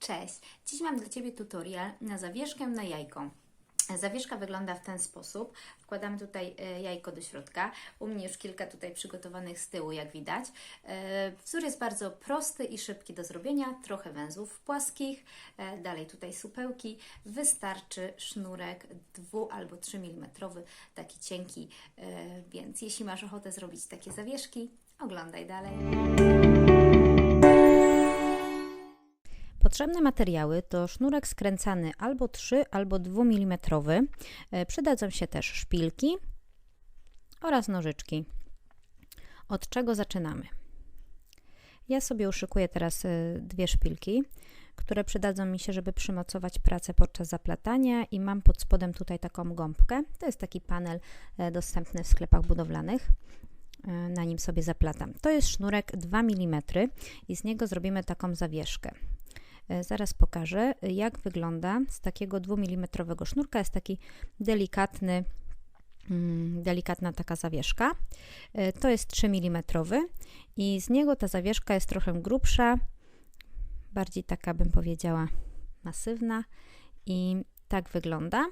Cześć! Dziś mam dla Ciebie tutorial na zawieszkę na jajko. Zawieszka wygląda w ten sposób. Wkładamy tutaj e, jajko do środka. U mnie już kilka tutaj przygotowanych z tyłu, jak widać. E, Wzór jest bardzo prosty i szybki do zrobienia. Trochę węzłów płaskich, e, dalej tutaj supełki. Wystarczy sznurek 2 albo 3 mm, taki cienki. Więc jeśli masz ochotę zrobić takie zawieszki, oglądaj dalej. Potrzebne materiały to sznurek skręcany albo 3, albo 2 mm. E, Przydadzą się też szpilki oraz nożyczki. Od czego zaczynamy? Ja sobie uszykuję teraz e, dwie szpilki, które przydadzą mi się, żeby przymocować pracę podczas zaplatania i mam pod spodem tutaj taką gąbkę. To jest taki panel e, dostępny w sklepach budowlanych. Na nim sobie zaplatam. To jest sznurek 2 mm i z niego zrobimy taką zawieszkę. E, Zaraz pokażę, jak wygląda z takiego 2 mm sznurka. Jest taki delikatny, mm, delikatna taka zawieszka. E, To jest 3 mm i z niego ta zawieszka jest trochę grubsza, bardziej taka bym powiedziała masywna i tak wygląda.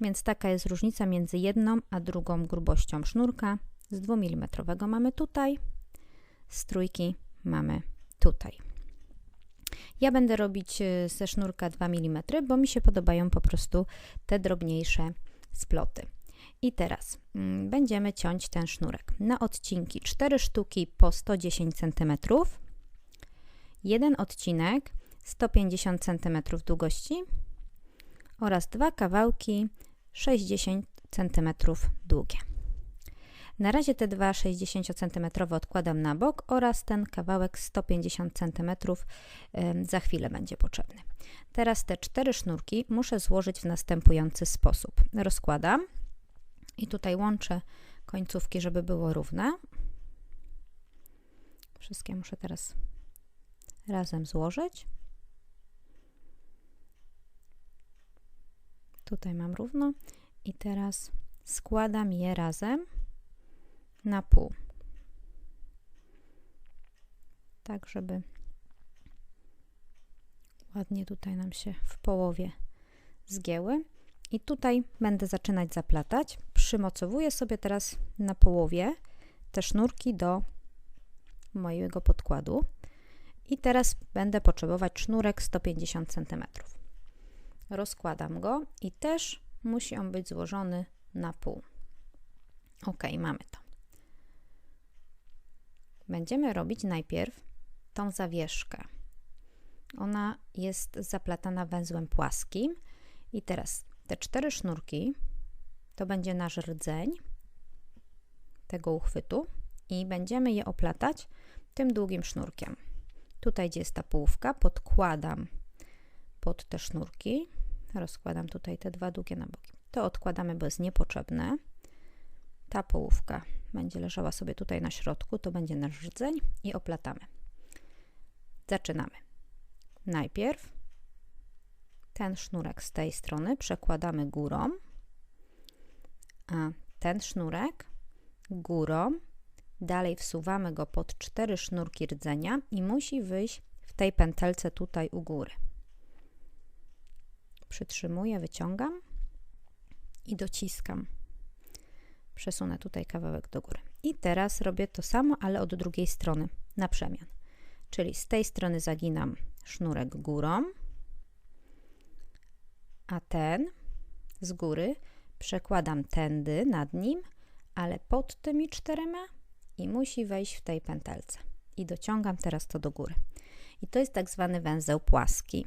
Więc taka jest różnica między jedną a drugą grubością sznurka. Z 2 mm mamy tutaj, z trójki mamy tutaj. Ja będę robić y, ze sznurka 2 mm, bo mi się podobają po prostu te drobniejsze sploty. I teraz mm, będziemy ciąć ten sznurek na odcinki 4 sztuki po 110 cm, jeden odcinek 150 cm długości oraz dwa kawałki 60 cm długie. Na razie te dwa 60 cm odkładam na bok oraz ten kawałek 150 cm za chwilę będzie potrzebny. Teraz te cztery sznurki muszę złożyć w następujący sposób. Rozkładam i tutaj łączę końcówki, żeby było równe. Wszystkie muszę teraz razem złożyć. Tutaj mam równo i teraz składam je razem na pół. Tak, żeby ładnie tutaj nam się w połowie zgięły. I tutaj będę zaczynać zaplatać. Przymocowuję sobie teraz na połowie te sznurki do mojego podkładu. I teraz będę potrzebować sznurek 150 cm. Rozkładam go i też musi on być złożony na pół. Ok, mamy to. Będziemy robić najpierw tą zawieszkę. Ona jest zaplatana węzłem płaskim i teraz te cztery sznurki to będzie nasz rdzeń tego uchwytu i będziemy je oplatać tym długim sznurkiem. Tutaj, gdzie jest ta połówka, podkładam pod te sznurki. Rozkładam tutaj te dwa długie na boki. To odkładamy, bo jest niepotrzebne. Ta połówka będzie leżała sobie tutaj na środku, to będzie nasz rdzeń i oplatamy. Zaczynamy. Najpierw ten sznurek z tej strony przekładamy górą, a ten sznurek górą, dalej wsuwamy go pod cztery sznurki rdzenia i musi wyjść w tej pętelce tutaj u góry. Przytrzymuję, wyciągam i dociskam. Przesunę tutaj kawałek do góry. I teraz robię to samo, ale od drugiej strony na przemian. Czyli z tej strony zaginam sznurek górą, a ten z góry przekładam tędy nad nim, ale pod tymi czterema i musi wejść w tej pętelce. I dociągam teraz to do góry. I to jest tak zwany węzeł płaski.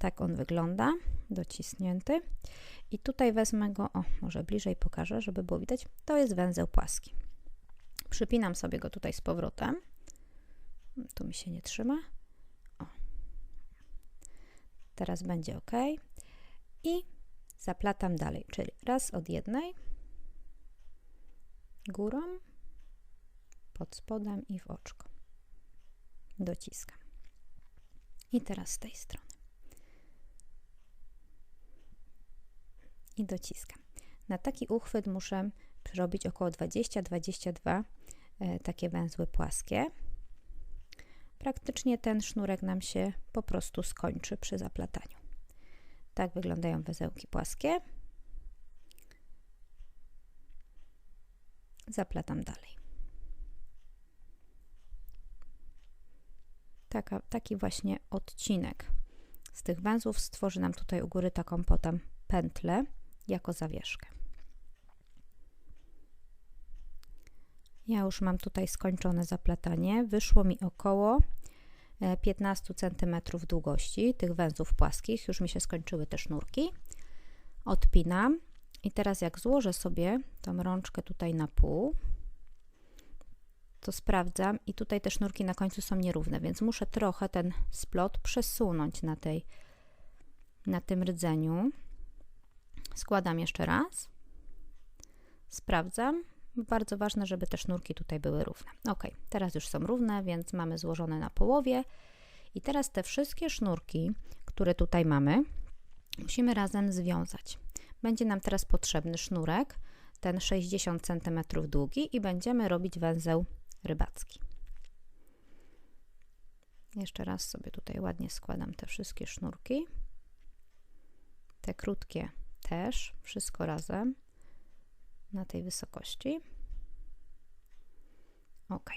Tak on wygląda, dociśnięty. I tutaj wezmę go, o, może bliżej pokażę, żeby było widać. To jest węzeł płaski. Przypinam sobie go tutaj z powrotem. Tu mi się nie trzyma. O. Teraz będzie ok. I zaplatam dalej, czyli raz od jednej, górą, pod spodem i w oczko. Dociskam. I teraz z tej strony. I dociskam. Na taki uchwyt muszę robić około 20-22 e, takie węzły płaskie. praktycznie ten sznurek nam się po prostu skończy przy zaplataniu. Tak wyglądają węzełki płaskie. Zaplatam dalej. Taka, taki właśnie odcinek z tych węzłów stworzy nam tutaj u góry taką potem pętlę jako zawieszkę. Ja już mam tutaj skończone zaplatanie. Wyszło mi około 15 cm długości tych węzłów płaskich. Już mi się skończyły te sznurki. Odpinam i teraz jak złożę sobie tą rączkę tutaj na pół, to sprawdzam i tutaj te sznurki na końcu są nierówne, więc muszę trochę ten splot przesunąć na tej na tym rdzeniu. Składam jeszcze raz. Sprawdzam. Bardzo ważne, żeby te sznurki tutaj były równe. Ok, teraz już są równe, więc mamy złożone na połowie. I teraz te wszystkie sznurki, które tutaj mamy, musimy razem związać. Będzie nam teraz potrzebny sznurek, ten 60 cm długi i będziemy robić węzeł rybacki. Jeszcze raz sobie tutaj ładnie składam te wszystkie sznurki. Te krótkie też, wszystko razem na tej wysokości. Ok.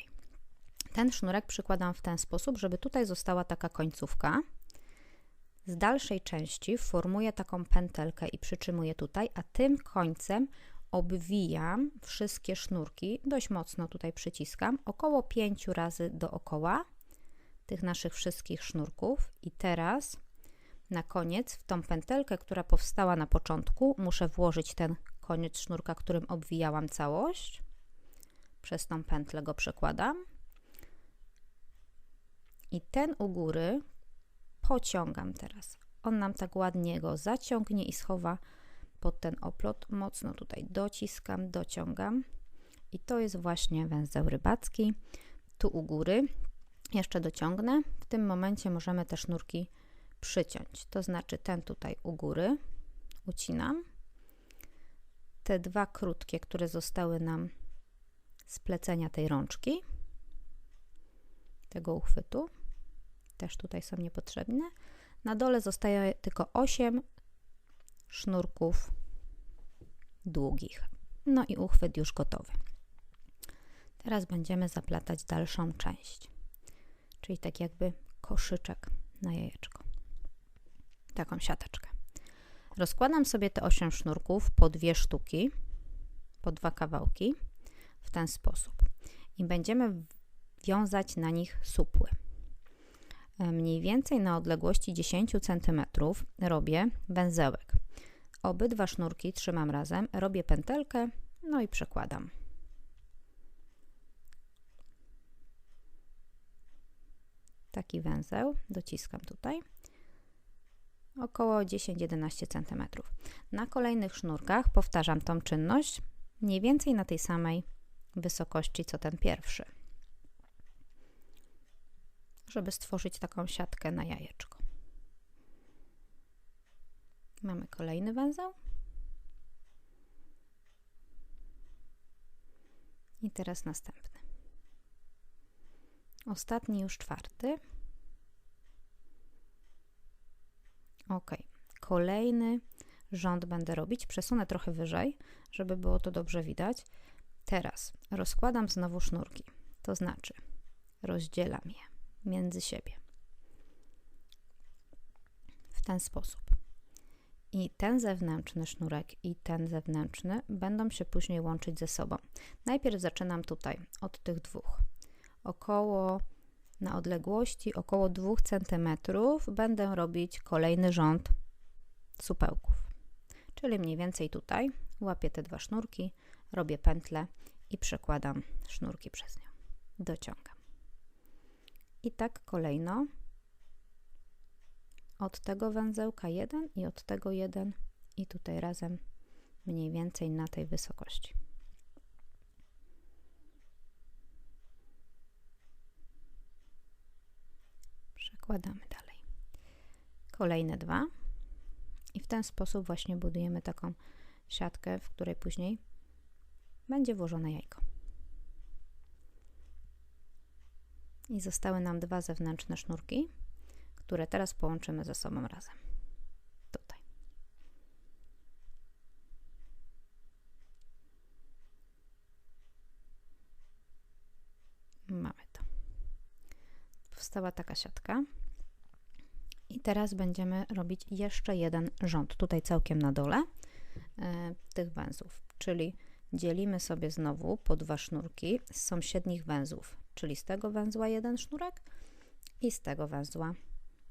Ten sznurek przykładam w ten sposób, żeby tutaj została taka końcówka. Z dalszej części formuję taką pętelkę i przytrzymuję tutaj, a tym końcem obwijam wszystkie sznurki, dość mocno tutaj przyciskam, około 5 razy dookoła tych naszych wszystkich sznurków i teraz na koniec w tą pętelkę, która powstała na początku, muszę włożyć ten koniec sznurka, którym obwijałam całość. Przez tą pętlę go przekładam. I ten u góry pociągam teraz. On nam tak ładnie go zaciągnie i schowa pod ten oplot. Mocno tutaj dociskam, dociągam. I to jest właśnie węzeł rybacki. Tu u góry jeszcze dociągnę. W tym momencie możemy te sznurki przyciąć. To znaczy ten tutaj u góry ucinam. Te dwa krótkie, które zostały nam z plecenia tej rączki, tego uchwytu, też tutaj są niepotrzebne. Na dole zostaje tylko 8 sznurków długich. No i uchwyt już gotowy. Teraz będziemy zaplatać dalszą część, czyli tak jakby koszyczek na jajeczko. Taką siateczkę. Rozkładam sobie te 8 sznurków po dwie sztuki, po dwa kawałki w ten sposób i będziemy wiązać na nich supły. E, mniej więcej na odległości 10 cm robię węzełek. Obydwa sznurki trzymam razem, robię pętelkę, no i przekładam. Taki węzeł dociskam tutaj około 10-11 cm. Na kolejnych sznurkach powtarzam tą czynność mniej więcej na tej samej wysokości co ten pierwszy, żeby stworzyć taką siatkę na jajeczko. Mamy kolejny węzeł. I teraz następny. Ostatni już czwarty. Ok, kolejny rząd będę robić. Przesunę trochę wyżej, żeby było to dobrze widać. Teraz rozkładam znowu sznurki, to znaczy rozdzielam je między siebie w ten sposób. I ten zewnętrzny sznurek i ten zewnętrzny będą się później łączyć ze sobą. Najpierw zaczynam tutaj od tych dwóch. Około na odległości około 2 cm będę robić kolejny rząd supełków. Czyli mniej więcej tutaj łapię te dwa sznurki, robię pętlę i przekładam sznurki przez nią. Dociągam. I tak kolejno od tego węzełka jeden i od tego jeden i tutaj razem mniej więcej na tej wysokości. Przekładamy dalej. Kolejne dwa i w ten sposób właśnie budujemy taką siatkę, w której później będzie włożone jajko. I zostały nam dwa zewnętrzne sznurki, które teraz połączymy ze sobą razem. Tutaj. Mamy to. Powstała taka siatka. I teraz będziemy robić jeszcze jeden rząd, tutaj całkiem na dole e, tych węzłów, czyli dzielimy sobie znowu po dwa sznurki z sąsiednich węzłów, czyli z tego węzła jeden sznurek i z tego węzła.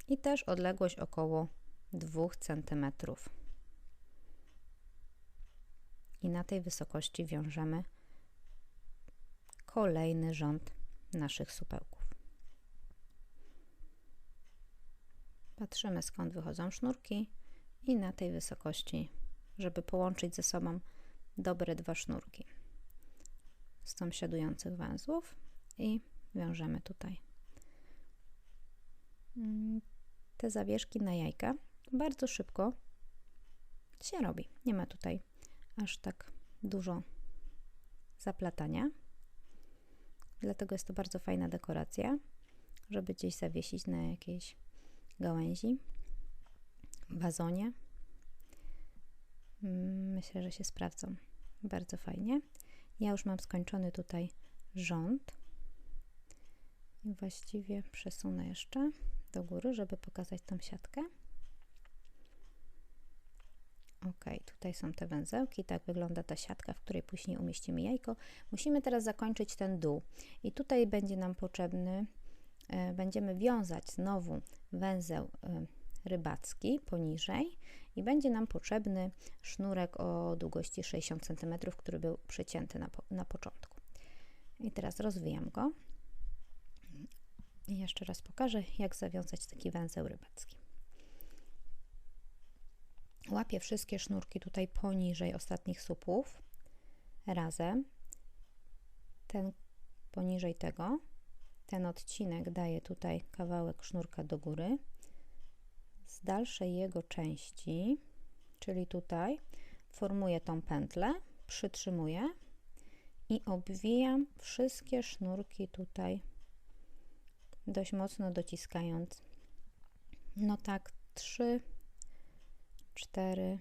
I też odległość około 2 cm. I na tej wysokości wiążemy kolejny rząd naszych supełków. Patrzymy skąd wychodzą sznurki i na tej wysokości, żeby połączyć ze sobą dobre dwa sznurki z sąsiadujących węzłów i wiążemy tutaj. Mm, Te zawieszki na jajka bardzo szybko się robi. Nie ma tutaj aż tak dużo zaplatania. Dlatego jest to bardzo fajna dekoracja, żeby gdzieś zawiesić na jakiejś gałęzi, wazonie. Mm, Myślę, że się sprawdzą bardzo fajnie. Ja już mam skończony tutaj rząd i właściwie przesunę jeszcze do góry, żeby pokazać tą siatkę. Ok, tutaj są te węzełki, tak wygląda ta siatka, w której później umieścimy jajko. Musimy teraz zakończyć ten dół i tutaj będzie nam potrzebny, e, będziemy wiązać znowu węzeł e, rybacki poniżej i będzie nam potrzebny sznurek o długości 60 cm, który był przecięty na, po, na początku. I teraz rozwijam go i jeszcze raz pokażę, jak zawiązać taki węzeł rybacki. Łapię wszystkie sznurki tutaj poniżej ostatnich słupów razem. Ten poniżej tego, ten odcinek daje tutaj kawałek sznurka do góry. Z dalszej jego części, czyli tutaj, formuję tą pętlę, przytrzymuję i obwijam wszystkie sznurki tutaj dość mocno dociskając. No tak, 3, 4,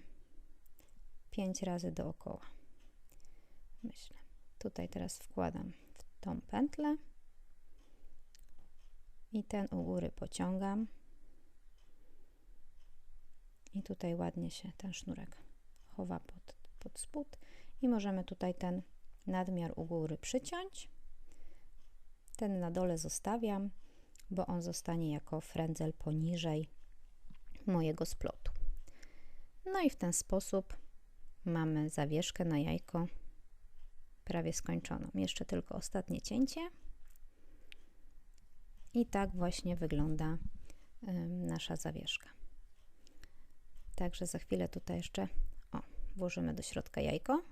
5 razy dookoła. Myślę. Tutaj teraz wkładam w tą pętlę i ten u góry pociągam. I tutaj ładnie się ten sznurek chowa pod, pod spód i możemy tutaj ten nadmiar u góry przyciąć. Ten na dole zostawiam, bo on zostanie jako frędzel poniżej mojego splotu. No i w ten sposób mamy zawieszkę na jajko prawie skończoną. Jeszcze tylko ostatnie cięcie. I tak właśnie wygląda nasza zawieszka. Także za chwilę tutaj jeszcze o, włożymy do środka jajko.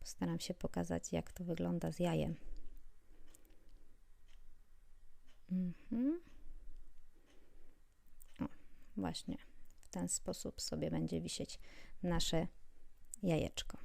Postaram się pokazać, jak to wygląda z jajem. Mhm. O, właśnie w ten sposób sobie będzie wisieć nasze jajeczko.